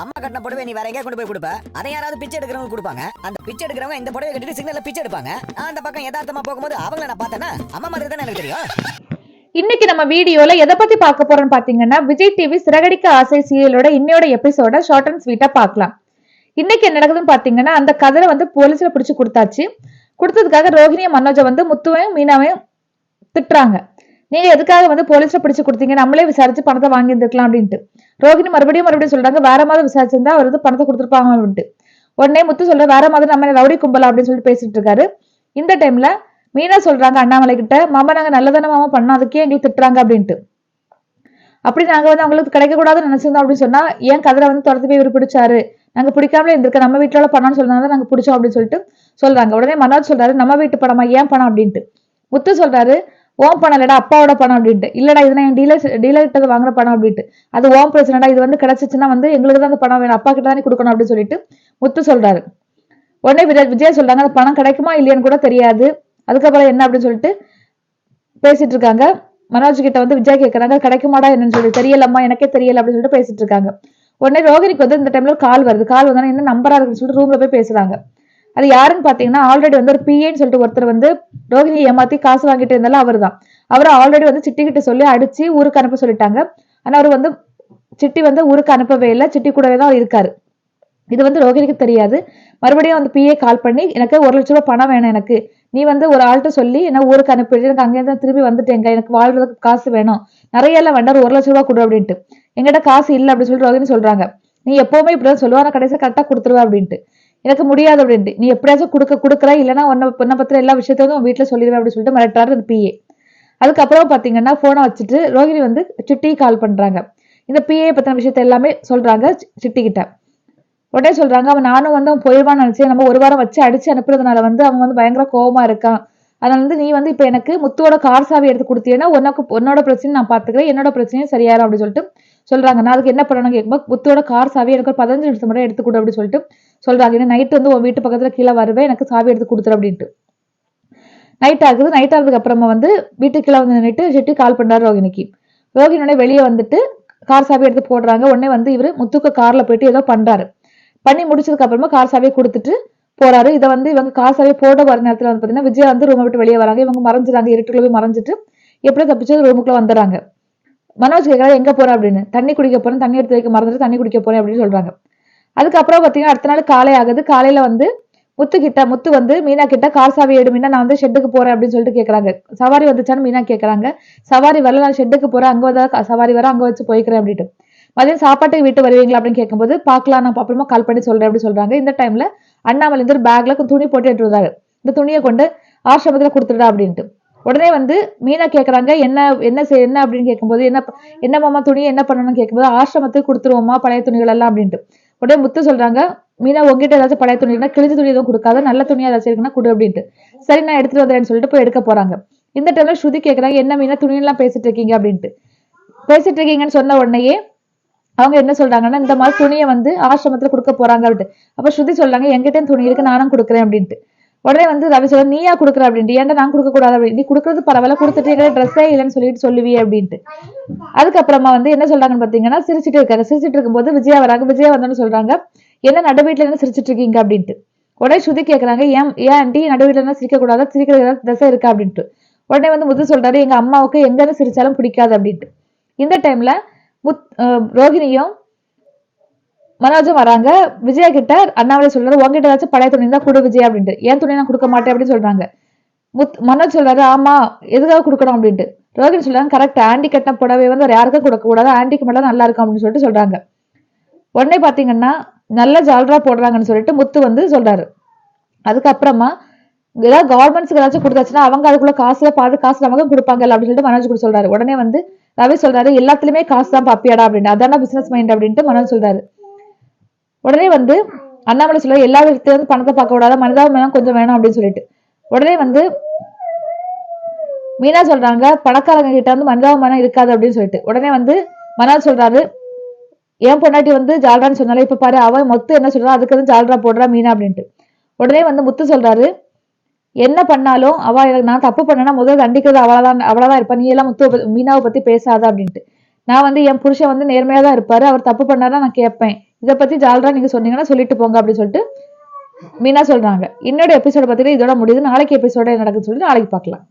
அம்மா கட்டின புடவை நீ வேற எங்கேயா கொண்டு போய் கொடுப்ப. அதை யாராவது பிச்சை எடுக்கிறவங்க கொடுப்பாங்க. அந்த பிச்சை எடுக்கிறவங்க இந்த புடவை கட்டிட்டு சிக்னல்ல பிச்சை எடுப்பாங்க. நான் அந்த பக்கம் யதார்த்தமா போகும்போது அவங்கள நான் பார்த்தேன்னா அம்மா மாதிரி தானே எனக்கு தெரியும். இன்னைக்கு நம்ம வீடியோல எதை பத்தி பார்க்க போறோம்னு பாத்தீங்கன்னா விஜய் டிவி சிறகடிக்க ஆசை சீரியலோட இன்னையோட எபிசோட ஷார்ட் அண்ட் ஸ்வீட்டா பார்க்கலாம். இன்னைக்கு என்ன நடக்குதுன்னு பாத்தீங்கன்னா அந்த கதிரை வந்து போலீஸ்ல பிடிச்சு கொடுத்தாச்சு. கொடுத்ததுக்காக ரோஹிணிய மனோஜை வந்து முத்துவையும் மீனாவையும் திட்டுறாங்க. நீங்க எதுக்காக வந்து போலீஸ்ல பிடிச்சு கொடுத்தீங்க? நம்மளே விசாரிச்சு பணத்தை வாங்கி இருந்திருக்கலாம் அப்படின்ட்டு. ரோஹிணி மறுபடியும் மறுபடியும் சொல்றாங்க வேற மாதிரி விசாரிச்சிருந்தா அவர் வந்து பணத்தை கொடுத்துருப்பாங்க அப்படின்ட்டு. உடனே முத்து சொல்ற வேற மாதிரி நம்ம ரவுடி கும்பலா? அப்படின்னு சொல்லிட்டு பேசிட்டு இருக்காரு. இந்த டைம்ல மீனா சொல்றாங்க அண்ணாமலை கிட்ட மாமா நாங்க நல்லதானே மாமா பண்ணோம். அதுக்கே எங்களுக்கு திட்டுறாங்க அப்படின்ட்டு. அப்படி நாங்க வந்து அவங்களுக்கு கிடைக்க கூடாதுன்னு நினைச்சிருந்தோம் அப்படின்னு சொன்னா ஏன் கதிரை வந்து துரத்து போய் இவர் பிடிச்சாரு? நாங்க பிடிக்காமலே இருந்திருக்க நம்ம வீட்டுல பணம்னு சொன்னாங்க நாங்க பிடிச்சோம் அப்படின்னு சொல்லிட்டு சொல்றாங்க. உடனே மனோஜ் சொல்றாரு நம்ம வீட்டு படமா ஏன் பணம்? அப்படின்ட்டு. முத்து சொல்றாரு ஓம் பணம் இல்லடா அப்பாவோட பணம் அப்படின்ட்டு. இல்லடா இது நான் என் டீலர் டீலர்கிட்ட வாங்குற பணம் அப்படின்ட்டு. அது ஓம் பிரச்சனைடா இது வந்து கிடைச்சிச்சுன்னா வந்து எங்களுக்கு தான் அந்த பணம் வேணும். அப்பா கிட்ட தானே கொடுக்கணும் அப்படின்னு சொல்லிட்டு முத்து சொல்றாரு. உடனே விஜய் விஜய் சொல்றாங்க அந்த பணம் கிடைக்குமா இல்லையான்னு கூட தெரியாது. அதுக்கப்புறம் என்ன அப்படின்னு சொல்லிட்டு பேசிட்டு இருக்காங்க. மனோஜ் கிட்ட வந்து விஜய் கேட்கறாங்க கிடைக்குமாடா என்னன்னு சொல்லி. தெரியலம்மா எனக்கே தெரியல அப்படின்னு சொல்லிட்டு பேசிட்டு இருக்காங்க. உடனே ரோகிணிக்கு வந்து இந்த டைம்ல கால் வருது. கால் வந்தோடனே என்ன நம்பரா இருக்குன்னு சொல்லிட்டு ரூம்ல போய் பேசுறாங்க. அது யாருன்னு பாத்தீங்கன்னா ஆல்ரெடி வந்து ஒரு பிஏன்னு சொல்லிட்டு ஒருத்தர் வந்து ரோகிணியை ஏமாத்தி காசு வாங்கிட்டு இருந்தாலும் அவர் தான் அவர் ஆல்ரெடி வந்து சிட்டி கிட்ட சொல்லி அடிச்சு ஊருக்கு அனுப்ப சொல்லிட்டாங்க. ஆனா அவர் வந்து சிட்டி வந்து ஊருக்கு அனுப்பவே இல்லை. சிட்டி கூடவே தான் இருக்காரு. இது வந்து ரோகிணிக்கு தெரியாது. மறுபடியும் வந்து பிஏ கால் பண்ணி எனக்கு ஒரு லட்ச ரூபாய் பணம் வேணும் எனக்கு. நீ வந்து ஒரு ஆள்கிட்ட சொல்லி என்ன ஊருக்கு அனுப்பிடு. எனக்கு அங்கேருந்து திரும்பி வந்துட்டேங்க எனக்கு வாழ்றதுக்கு காசு வேணும். நிறைய எல்லாம் வேண்டாம். ஒரு லட்ச ரூபாய் கொடு அப்படின்ட்டு. எங்கிட்ட காசு இல்லை அப்படின்னு சொல்லிட்டு ரோகிணி சொல்றாங்க. நீ எப்பவுமே இப்படிதான் சொல்லுவா. நான் கடைசியாக கரெக்டா கொடுத்துருவேன் அப்படின்ட்டு. எனக்கு முடியாது அப்படின்ட்டு. நீ எப்படியாச்சும் கொடுக்க கொடுக்குற இல்லைன்னா உன்னை உன்னை பத்திர எல்லா விஷயத்தையும் உன் வீட்டில் சொல்லிடுவேன் அப்படின்னு சொல்லிட்டு மிரட்டுறாரு அந்த பிஏ அதுக்கப்புறம் பாத்தீங்கன்னா ஃபோனை வச்சுட்டு ரோஹிணி வந்து சிட்டி கால் பண்றாங்க. இந்த பிஏ பத்தின விஷயத்த எல்லாமே சொல்றாங்க சி- சிட்டி கிட்ட. உடனே சொல்றாங்க அவன் நானும் வந்து அவன் போயிடுவான்னு நினைச்சேன் நம்ம ஒரு வாரம் வச்சு அடிச்சு அனுப்புறதுனால வந்து அவன் வந்து பயங்கர கோபமாக இருக்கான். அதனால வந்து நீ வந்து இப்ப எனக்கு முத்துவோட கார் சாவி எடுத்து கொடுத்தீங்கன்னா உனக்கு உன்னோட பிரச்சனை நான் பாத்துக்கிறேன் என்னோட பிரச்சனையும் சரியாயிரும் அப்படின்னு சொல்லிட்டு சொல்றாங்க. நான் அதுக்கு என்ன பண்ணணும் கேட்கும்போது புத்தோட கார் சாவி எனக்கு ஒரு பதினஞ்சு நிமிஷம் மட்டும் எடுத்து கொடு அப்படின்னு சொல்லிட்டு சொல்றாங்க. ஏன்னா நைட் வந்து உன் வீட்டு பக்கத்துல கீழே வருவேன் எனக்கு சாவி எடுத்து கொடுத்துரு அப்படின்ட்டு. நைட் ஆகுது. நைட் ஆகுதுக்கு அப்புறமா வந்து வீட்டுக்கு கீழே வந்து நின்றுட்டு சிட்டி கால் பண்றாரு ரோகிணிக்கு. ரோகிணியோட வெளியே வந்துட்டு கார் சாவி எடுத்து போடுறாங்க. உடனே வந்து இவரு முத்துக்கு கார்ல போயிட்டு ஏதோ பண்றாரு. பண்ணி முடிச்சதுக்கு அப்புறமா கார் சாவியை கொடுத்துட்டு போறாரு. இதை வந்து இவங்க கார் சாவியை போட வர நேரத்துல வந்து பார்த்தீங்கன்னா விஜய் வந்து ரூமை விட்டு வெளியே வராங்க. இவங்க மறைஞ்சிறாங்க இருட்டுக்குள்ள போய் மறைஞ்சிட்டு எப்படியோ தப்பிச்சு ரூமுக்குள்ள வந்துடுறாங்க. மனோஜ் கேட்கறாரு எங்க போற? அப்படின்னு. தண்ணி குடிக்க போறேன். தண்ணி எடுத்து வைக்க மறந்துட்டு தண்ணி குடிக்க போறேன் அப்படின்னு சொல்றாங்க. அதுக்கப்புறம் பாத்தீங்கன்னா அடுத்த நாள் காலை ஆகுது. காலையில வந்து முத்து கிட்ட முத்து வந்து மீனா கிட்ட கார் சாவி எடு மீனா நான் வந்து ஷெட்டுக்கு போறேன் அப்படின்னு சொல்லிட்டு கேக்குறாங்க. சவாரி வந்துச்சான்னு மீனா கேக்குறாங்க. சவாரி வரல நான் ஷெட்டுக்கு போறேன். அங்க வந்தா சவாரி வர அங்க வச்சு போய்க்கிறேன் அப்படின்ட்டு. மதியம் சாப்பாட்டுக்கு வீட்டு வருவீங்களா? அப்படின்னு கேட்கும்போது பார்க்கலாம் நான் அப்புறமா கால் பண்ணி சொல்றேன் அப்படின்னு சொல்றாங்க. இந்த டைம்ல அண்ணாமலை வந்து ஒரு பேக்ல துணி போட்டு எடுத்து இந்த துணியை கொண்டு ஆசிரமத்துல கொடுத்துடா அப்படின்ட்டு. உடனே வந்து மீனா கேட்குறாங்க என்ன என்ன செய் என்ன? அப்படின்னு கேட்கும்போது என்ன என்ன மாமா துணி என்ன பண்ணணும்னு கேட்கும்போது ஆசிரமத்துக்கு கொடுத்துருவோமா பழைய துணிகள் எல்லாம் அப்படின்ட்டு. உடனே முத்து சொல்றாங்க மீனா உங்ககிட்ட ஏதாச்சும் பழைய துணி இருந்தா கிழிஞ்ச துணி எதுவும் கொடுக்காத நல்ல துணியா ஏதாச்சும் இருக்குன்னா கொடு அப்படின்ட்டு. சரி நான் எடுத்துட்டு வந்துறேன்னு சொல்லிட்டு போய் எடுக்க போறாங்க. இந்த டைம்ல ஸ்ருதி கேக்குறாங்க என்ன மீனா துணியெல்லாம் பேசிட்டு இருக்கீங்க? அப்படின்ட்டு. பேசிட்டு இருக்கீங்கன்னு சொன்ன உடனேயே அவங்க என்ன சொல்றாங்கன்னா இந்த மாதிரி துணியை வந்து ஆசிரமத்துல கொடுக்க போறாங்க அப்படின்ட்டு. அப்ப ஸ்ருதி சொல்றாங்க எங்கிட்ட துணி இருக்கு நானும் கொடுக்குறேன் அப்படின்ட்டு. உடனே வந்து ரவி சொல்ல நீயா கொடுக்குற? அப்படின்ட்டு. ஏன்டா நான் கொடுக்க கூடாது? அப்படின்னு. நீ கொடுக்கறது பரவாயில்ல கொடுத்துட்டு ட்ரெஸ்ஸே இல்லைன்னு சொல்லிட்டு சொல்லுவியே அப்படின்ட்டு. அதுக்கப்புறமா வந்து என்ன சொல்றாங்கன்னு பாத்தீங்கன்னா சிரிச்சிட்டு இருக்காங்க சிரிச்சிட்டு இருக்கும்போது விஜயா வராங்க. விஜயா வந்தோன்னு சொல்றாங்க என்ன நடு வீட்டுல இருந்து சிரிச்சிட்டு இருக்கீங்க? அப்படின்ட்டு. உடனே ஸ்ருதி கேக்குறாங்க ஏன் ஏன் ஆண்டி நடு வீட்டுல இருந்தா சிரிக்க கூடாதா? சிரிக்கிற ஏதாவது திசை இருக்கா? அப்படின்ட்டு. உடனே வந்து முத்து சொல்றாரு எங்க அம்மாவுக்கு எங்க இருந்து சிரிச்சாலும் பிடிக்காது அப்படின்ட்டு. இந்த டைம்ல முத் ரோஹிணியும் மனோஜும் வராங்க. விஜயா கிட்ட அண்ணாமலை சொல்றாரு உங்ககிட்ட ஏதாச்சும் பழைய துணி தான் கொடு விஜய் அப்படின்ட்டு. ஏன் துணி நான் கொடுக்க மாட்டேன்? அப்படின்னு சொல்றாங்க. முத் மனோஜ் சொல்றாரு ஆமா எதுக்காக கொடுக்கணும்? அப்படின்ட்டு. ரோகிணி சொல்றாங்க கரெக்ட் ஆண்டி கட்டின புடவை வந்து வேற யாருக்கும் கொடுக்க கூடாது. ஆண்டிக்கு மட்டும் நல்லா இருக்கும் அப்படின்னு சொல்லிட்டு சொல்றாங்க. உடனே பாத்தீங்கன்னா நல்ல ஜால்ரா போடுறாங்கன்னு சொல்லிட்டு முத்து வந்து சொல்றாரு. அதுக்கப்புறமா ஏதாவது கவர்மெண்ட்ஸ்க்கு ஏதாச்சும் கொடுத்தாச்சுன்னா அவங்க அதுக்குள்ள காசுல பார்த்து காசு நமக்கு கொடுப்பாங்க அப்படின்னு சொல்லிட்டு மனோஜ் கூட சொல்றாரு. உடனே வந்து ரவி சொல்றாரு எல்லாத்துலயுமே காசு தான் பாப்பியாடா அப்படின்னு அதான பிசினஸ் மைண்ட் அப்படின்ட்டு மனோஜ் சொல்றாரு. உடனே வந்து அண்ணாமலை சொல்ல எல்லா விஷயத்தையும் பணத்தை பார்க்க கூடாது மனிதாபிமானம் கொஞ்சம் வேணும் அப்படின்னு சொல்லிட்டு. உடனே வந்து மீனா சொல்றாங்க பணக்காரங்க கிட்ட வந்து மனிதாபிமானம் இருக்காது அப்படின்னு சொல்லிட்டு. உடனே வந்து மனோஜ் சொல்றாரு என் பொண்டாட்டி வந்து ஜால்ரான்னு சொன்னாலே இப்ப பாரு அவன் மொத்தம் என்ன சொல்றா அதுக்கு வந்து ஜால்ரா போடுறா மீனா அப்படின்ட்டு. உடனே வந்து முத்து சொல்றாரு என்ன பண்ணாலும் அவ எனக்கு நான் தப்பு பண்ணனா முதல் தண்டிக்கிறது அவளதான் அவளதான் இருப்பா. நீ எல்லாம் முத்து மீனாவை பத்தி பேசாத அப்படின்ட்டு. நான் வந்து என் புருஷன் வந்து நேர்மையா தான் இருப்பாரு அவர் தப்பு பண்ணாதான் நான் கேட்பேன். இதை பத்தி ஜாலராக நீங்க சொன்னீங்கன்னா சொல்லிட்டு போங்க அப்படின்னு சொல்லிட்டு மீனா சொல்றாங்க. இன்னொரு எபிசோட பார்த்தீங்கன்னா இதோட முடியுது. நாளைக்கு எபிசோட என்ன நடக்குதுன்னு சொல்லி நாளைக்கு பார்க்கலாம்.